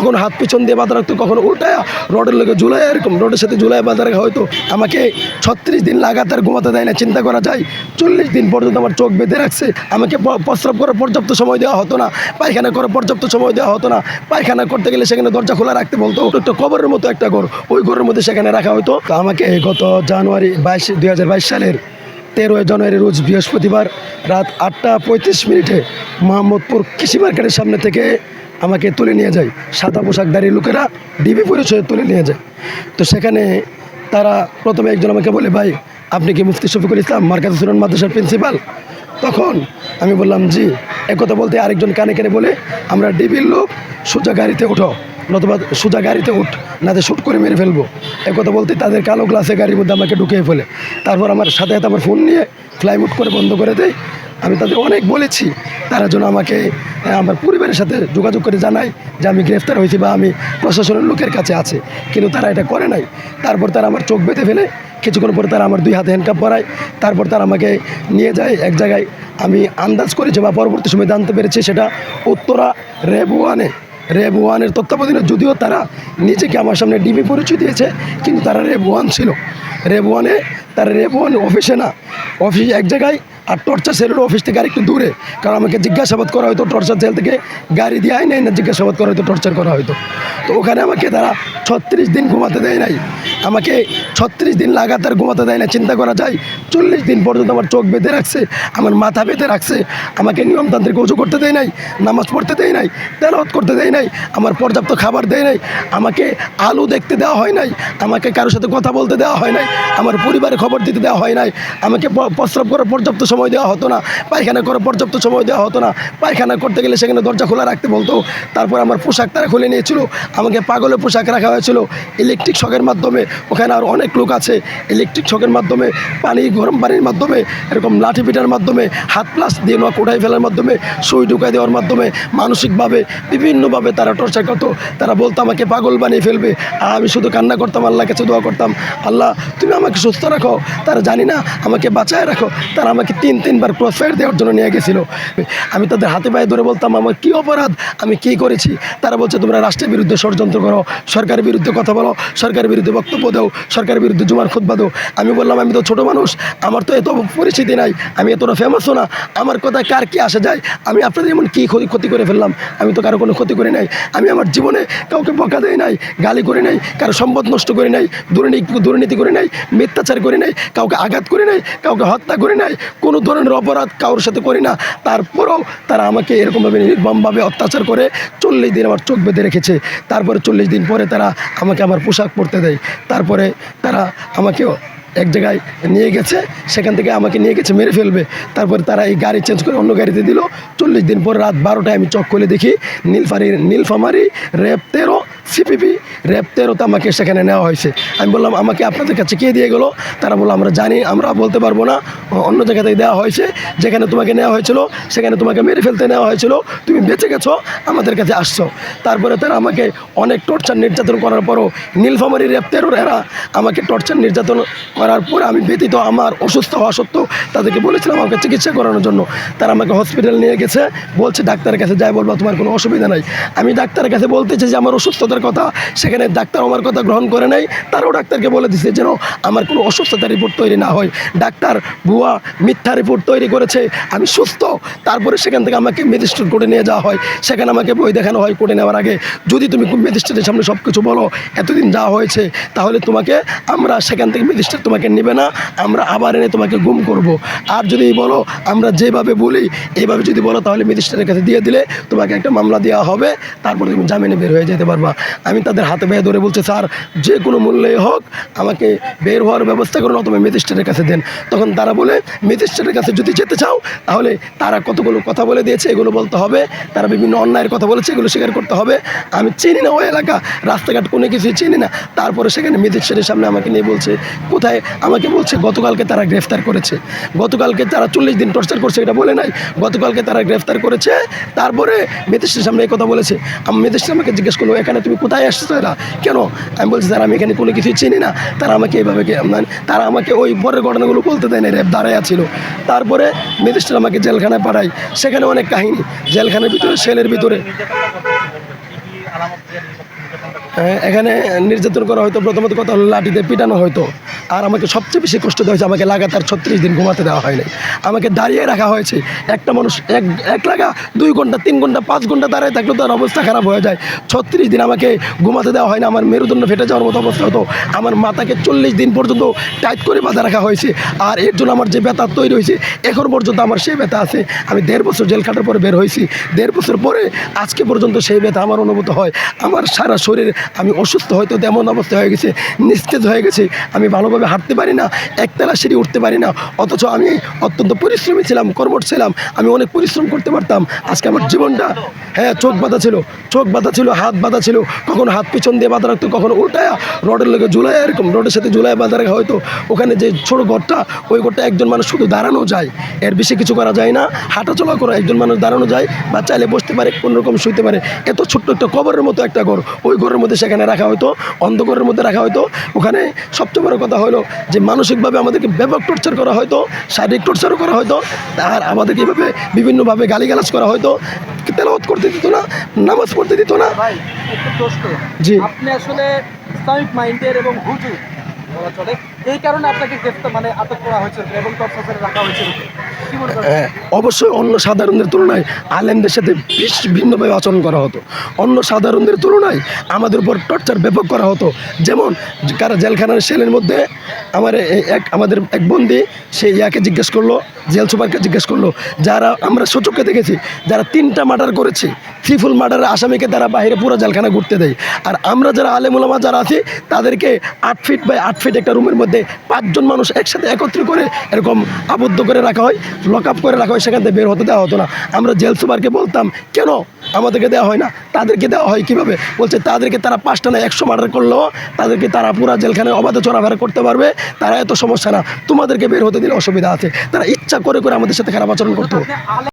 কখনো হাত পিছন দিয়ে বাঁধা রাখতো, কখনো উল্টায় রডের লোকে ঝুলাই এরকম রোডের সাথে ঝুলাই বাঁধা রাখা হয়তো। আমাকে ছত্রিশ দিন লাগাতার ঘুমাতে দেয় না, চিন্তা করা যায়। চল্লিশ দিন পর্যন্ত আমার চোখ বেঁধে রাখছে। আমাকে প্রস্রাব করার পর্যাপ্ত সময় দেওয়া হতো না। পায়খানা করার পর্যাপ্ত সময় দেওয়া হতো না। পায়খানা করতে গেলে সেখানে দরজা খোলা রাখতে বলতো। একটা কবরের মতো একটা ঘর। ওই ঘরের মধ্যে সেখানে রাখা হতো তো আমাকে গত জানুয়ারি বাইশ, দুই সালের তেরোই জানুয়ারি রোজ বৃহস্পতিবার রাত আটটা পঁয়ত্রিশ মিনিটে মোহাম্মদপুর কৃষি মার্কেটের সামনে থেকে আমাকে তুলে নিয়ে যায়। সাদা পোশাকধারী লোকেরা ডিবি পরিচয়ে তুলে নিয়ে যায়। তো সেখানে তারা প্রথমে একজন আমাকে বলে, ভাই, আপনি কি মুফতি শফিকুল ইসলাম মার্কাজ সুরান মাদ্রাসার প্রিন্সিপাল? তখন আমি বললাম, জি। একথা বলতে আরেকজন কানে কানে বলে, আমরা ডিবির লোক সোজা গাড়িতে উঠো। নতুবা সোজা গাড়িতে উঠ নাতে শ্যুট করে মেরে ফেলব। কথা বলতে তাদের কালো গ্লাসে গাড়ির মধ্যে আমাকে ঢুকিয়ে ফেলে। তারপর আমার সাথে সাথে আমার ফোন নিয়ে ফ্লাইমুট করে বন্ধ করে দেয়। আমি তাদের অনেক বলেছি, তারা যেন আমাকে আমার পরিবারের সাথে যোগাযোগ করে জানায় যে আমি গ্রেফতার হয়েছি বা আমি প্রশাসনের লোকের কাছে আছে। কিন্তু তারা এটা করে নাই। তারপর তারা আমার চোখ বেঁধে ফেলে। কিছুক্ষণ পরে তারা আমার দুই হাতে হ্যান্ডকাপ পরায়। তারপর তারা আমাকে নিয়ে যায় এক জায়গায়। আমি আন্দাজ করেছি বা পরবর্তী সময় জানতে পেরেছি সেটা উত্তরা রেবুয়ানে। রেব ওয়ানের তত্ত্বাবধানে যদিও তারা নিজেকে আমার সামনে ডিবি পরিচয় দিয়েছে, কিন্তু তারা রেব ওয়ান ছিল। রেব ওয়ানে, তারা রেব ওয়ান অফিসে না অফিস এক জায়গায় আর টর্চার সেলের অফিস থেকে আরেকটু দূরে। কারণ আমাকে জিজ্ঞাসাবাদ করা হয়তো টর্চার সেল থেকে গাড়ি দিয়ে আয়, নাই না জিজ্ঞাসাবাদ করা হয়তো টর্চার করা হয়তো। তো ওখানে আমাকে তারা ছত্রিশ দিন ঘুমাতে দেয় নাই। আমাকে ছত্রিশ দিন লাগাতার ঘুমাতে দেয় না চিন্তা করা যায়, চল্লিশ দিন পর্যন্ত আমার চোখ বেঁধে রাখছে, আমার মাথা বেঁধে রাখছে, আমাকে নিয়মতান্ত্রিক উঁচু করতে দেয় নাই, নামাজ পড়তে দেয় নাই, তেলাওয়াত করতে দেয় নাই, আমার পর্যাপ্ত খাবার দেয় নাই, আমাকে আলু দেখতে দেওয়া হয় নাই, আমাকে কারোর সাথে কথা বলতে দেওয়া হয় নাই, আমার পরিবারের খবর দিতে দেওয়া হয় নাই, আমাকে প্রস্রাব করার পর্যাপ্ত সময় দেওয়া হতো না, পায়খানা করার পর্যাপ্ত সময় দেওয়া হতো না। পায়খানা করতে গেলে সেখানে দরজা খোলা রাখতে বলতো। তারপর আমার পোশাক তারা খুলে নিয়েছিল, আমাকে পাগলের পোশাক রাখা হয়েছিল। ইলেকট্রিক শকের মাধ্যমে ওখানে আর অনেক লোক আছে। ইলেকট্রিক শকের মাধ্যমে, পানি, গরম পানির মাধ্যমে, এরকম লাঠি পিটার মাধ্যমে, হাত প্লাস দিয়ে নোয়া কোটাই ফেলার মাধ্যমে, সুই ঢুকাই দেওয়ার মাধ্যমে, মানসিকভাবে বিভিন্নভাবে তারা টর্চার করতো। তারা বলতো, আমাকে পাগল বানিয়ে ফেলবে। আর আমি শুধু কান্না করতাম আল্লাহ কাছে দোয়া করতাম। আল্লাহ, তুমি আমাকে সুস্থ রাখো। তারা জানি না, আমাকে বাঁচায় রাখো। তারা আমাকে তিন, তিনবার ক্রস ফায়ার দেওয়ার জন্য নিয়ে গেছিল। আমি তাদের হাতে পায়ে ধরে বলতাম, আমার কী অপরাধ? আমি কী করেছি? তারা বলছে, তোমরা রাষ্ট্রের বিরুদ্ধে ষড়যন্ত্র করো, সরকারের বিরুদ্ধে কথা বলো, সরকারের বিরুদ্ধে বক্তব্য দাও, সরকারের বিরুদ্ধে জুমার খুদ্া দাও। আমি বললাম, আমি তো ছোটো মানুষ, আমার তো এত পরিচিতি নাই, আমি এতটা ফেমাসও না, আমার কথা কার কি আসে যায়? আমি আপনাদের এমন কী ক্ষতি ক্ষতি করে ফেললাম? আমি তো কারও কোনো ক্ষতি করি নাই। আমি আমার জীবনে কাউকে বকা দেয় নাই, গালি করে নাই, কারও সম্পদ নষ্ট করে নাই, দুর্নীতি দুর্নীতি করে নাই, মিথ্যাচার করে নাই, কাউকে আঘাত করে নাই, কাউকে হত্যা করে নাই কোনো ধরনের অপরাধ কারোর সাথে করি না। তারপরেও তারা আমাকে এরকমভাবে নির্মমভাবে অত্যাচার করে চল্লিশ দিন আমার চোখ বেঁধে রেখেছে। তারপরে চল্লিশ দিন পরে তারা আমাকে আমার পোশাক পরতে দেয়। তারপরে তারা আমাকেও এক জায়গায় নিয়ে গেছে, সেখান থেকে আমাকে নিয়ে গেছে, মেরে ফেলবে। তারপরে তারা এই গাড়ি চেঞ্জ করে অন্য গাড়িতে দিল। চল্লিশ দিন পর রাত বারোটায় আমি চক করে দেখি নীলফারি নীলফামারি র্যাব তেরো সিপিপি র্যাব তেরোতে আমাকে সেখানে নেওয়া হয়েছে। আমি বললাম, আমাকে আপনাদের কাছে কে দিয়ে গেলো? তারা বলল, আমরা জানি, আমরা বলতে পারব না। অন্য জায়গা থেকে দেওয়া হয়েছে। যেখানে তোমাকে নেওয়া হয়েছিল, সেখানে তোমাকে মেরে ফেলতে নেওয়া হয়েছিল। তুমি বেঁচে গেছো, আমাদের কাছে আসছো। তারপরে তারা আমাকে অনেক টর্চার নির্যাতন করার পরও নীলফামারি র্যাব তেরোর এরা আমাকে টর্চার নির্যাতন করার পর আমি ব্যতীত আমার অসুস্থ হওয়া সত্ত্বেও তাদেরকে বলেছিলাম আমাকে চিকিৎসা করানোর জন্য। তারা আমাকে হসপিটাল নিয়ে গেছে, বলছে, ডাক্তারের কাছে যাই, বলব তোমার কোনো অসুবিধা নাই। আমি ডাক্তারের কাছে বলতেছি যে, আমার অসুস্থতার কথা। সেখানে ডাক্তার আমার কথা গ্রহণ করে নাই। তারাও ডাক্তারকে বলে দিছে যেন আমার কোনো অসুস্থতার রিপোর্ট তৈরি না হয়। ডাক্তার ভুয়া মিথ্যা রিপোর্ট তৈরি করেছে। আমি সুস্থ। তারপরে সেখান থেকে আমাকে ম্যাজিস্ট্রেট কোর্টে নিয়ে যাওয়া হয়। সেখানে আমাকে বই দেখানো হয় কোর্টে নেওয়ার আগে। যদি তুমি ম্যাজিস্ট্রেটের সামনে সব কিছু বলো, এতদিন যা হয়েছে, তাহলে তোমাকে আমরা সেখান থেকে ম্যাজিস্ট্রেট তোমাকে নেবে না, আমরা আবার এনে তোমাকে গুম করব। আর যদি বলো, আমরা যেভাবে বলি এইভাবে যদি বলো, তাহলে ম্যাজিস্ট্রেটের কাছে দিয়ে দিলে তোমাকে একটা মামলা দেওয়া হবে, তারপরে তুমি জামিনে বের হয়ে যেতে পারবা। আমি তাদের হাতে বেয়ে ধরে বলছে, স্যার, যে কোনো মূল্যে হোক, আমাকে বের হওয়ার ব্যবস্থা করুন অথবা ম্যাজিস্ট্রেটের কাছে দেন। তখন তারা বলে ম্যাজিস্ট্রেটের কাছে যদি যেতে চাও, তাহলে তারা কতগুলো কথা বলে দিয়েছে, এগুলো বলতে হবে। তারা বিভিন্ন অন্যায়ের কথা বলেছে, এগুলো স্বীকার করতে হবে। আমি চিনি না ওই এলাকা, রাস্তাঘাট কোনো কিছুই চিনি না। তারপরে সেখানে ম্যাজিস্ট্রেটের সামনে আমাকে নিয়ে বলছে, কোথায় আমাকে বলছে গতকালকে তারা গ্রেফতার করেছে। গতকালকে তারা চল্লিশ দিন টর্চার করছে এটা বলে নাই। গতকালকে তারা গ্রেফতার করেছে তারপরে ম্যাজিস্ট্রেটের সামনে এই কথা বলেছে। আমি ম্যাজিস্ট্রেট আমাকে জিজ্ঞেস করল এখানে তুমি কোথায় আসছো এরা কেন? আমি বলছি স্যার আমি এখানে কোনো কিছুই চিনি না। তারা আমাকে এইভাবে মানে তারা আমাকে ওই পরের ঘটনাগুলো বলতে দেয় না র্যাব দাঁড়ায় ছিল তারপরে ম্যাজিস্ট্রেট আমাকে জেলখানায় পাঠায়। সেখানে অনেক কাহিনী। জেলখানার ভিতরে সেলের ভিতরে। হ্যাঁ, এখানে নির্যাতন করা হয়তো প্রথমত কথা হলো লাঠিতে পিটানো হয়তো। আর আমাকে সবচেয়ে বেশি কষ্ট দেওয়া হয়েছে, আমাকে লাগাতার ছত্রিশ দিন ঘুমাতে দেওয়া হয়নি। আমাকে দাঁড়িয়ে রাখা হয়েছে। একটা মানুষ এক এক লাগা, দুই ঘণ্টা, তিন ঘণ্টা, পাঁচ ঘণ্টা দাঁড়িয়ে থাকলে তার অবস্থা খারাপ হয়ে যায়। ছত্রিশ দিন আমাকে ঘুমাতে দেওয়া হয় না আমার মেরুদণ্ড ফেটে যাওয়ার মতো অবস্থা হতো। আমার মাথাকে চল্লিশ দিন পর্যন্ত টাইট করে বাঁধা রাখা হয়েছে। আর এর জন্য আমার যে ব্যথা তৈরি হয়েছে, এখন পর্যন্ত আমার সেই ব্যথা আছে। আমি দেড় বছর জেল খাটার পরে বের হয়েছি। দেড় বছর পরে, আজকে পর্যন্ত সেই ব্যথা আমার অনুভূত হয়। আমার সারা শরীর, আমি অসুস্থ হয়তো তেমন অবস্থা হয়ে গেছে, নিস্তেজ হয়ে গেছে। আমি ভালোভাবে হাঁটতে পারি না, একতলা সিঁড়ি উঠতে পারি না, অথচ আমি অত্যন্ত পরিশ্রমী ছিলাম, কর্মঠ ছিলাম, আমি অনেক পরিশ্রম করতে পারতাম। আজকে আমার জীবনটা হ্যাঁ চোখ বাঁধা ছিল, চোখ বাঁধা ছিল, হাত বাঁধা ছিল, কখনো হাত পিছন দিয়ে বাঁধা রাখতো, কখনো উল্টায়া, রডের লোকে ঝুলাই এরকম রডের সাথে ঝুলাই বাঁধা রাখা হয়তো, ওখানে যে ছোটো ঘরটা, ওই ঘরটা একজন মানুষ শুধু দাঁড়ানো যায়, এর বেশি কিছু করা যায় না হাঁটা চলা করে, একজন মানুষ দাঁড়ানো যায়, বা চাইলে বসতে পারে কোনো রকম শুইতে পারে, এত ছোট্ট একটা কবরের মতো একটা ঘর, ওই ঘরের মধ্যে সেখানে রাখা হয়তো, অন্ধকারের মধ্যে রাখা হয়তো, ওখানে সবচেয়ে বড় কথা হলো যে মানসিকভাবে আমাদেরকে ব্যাপক টর্চার করা হয়তো শারীরিক টর্চারও করা হয়তো আর আমাদেরকে এভাবে বিভিন্নভাবে গালিগালাজ করা হয়তো তেলাওয়াত করতে দিত না নামাজ পড়তে দিত না। জি। আপনি আসলে ইসলামিক মাইন্ডের এবং হুজুর বলা চলে। এই কারণে আপনাকে গ্রেফতার মানে আটক করা হয়েছিল এবং টর্চার রাখা হয়েছিল হ্যাঁ অবশ্যই অন্য সাধারণদের তুলনায় আলেমদের সাথে বেশ ভিন্নভাবে আচরণ করা হতো। অন্য সাধারণদের তুলনায় আমাদের উপর টর্চার ব্যাপক করা হতো। যেমন, কারা জেলখানার সেলের মধ্যে আমার এক, আমাদের এক বন্দি, সে ইয়াকে জিজ্ঞেস করল, জেল সুপারকে জিজ্ঞেস করল, যারা আমরা সচক্ষে দেখেছি, যারা তিনটা মার্ডার করেছি থ্রিফুল মার্ডারের আসামিকে তারা বাইরে পুরো জেলখানা ঘুরতে দেয়। আর আমরা যারা আলেমুলামা যারা আছি, তাদেরকে আট ফিট বাই আট ফিট একটা রুমের মধ্যে পাঁচজন মানুষ একসাথে একত্রিত করে এরকম আবদ্ধ করে রাখা হয় লক আপ করে রাখা হয়, সেখান থেকে বের হতে দেওয়া হতো না। আমরা জেল সুপারকে বলতাম, কেন? আমাদেরকে দেওয়া হয় না। তাদেরকে দেওয়া হয় কীভাবে? বলছে, তাদেরকে তারা পাঁচটা না, একশো মার্ডার করলেও তাদেরকে তারা পুরো জেলখানে অবাধে চলাফেরা করতে পারবে। তারা এত সমস্যা না। তোমাদেরকে বের হতে দিলে অসুবিধা আছে। তারা ইচ্ছা করে করে আমাদের সাথে খারাপ আচরণ করতো।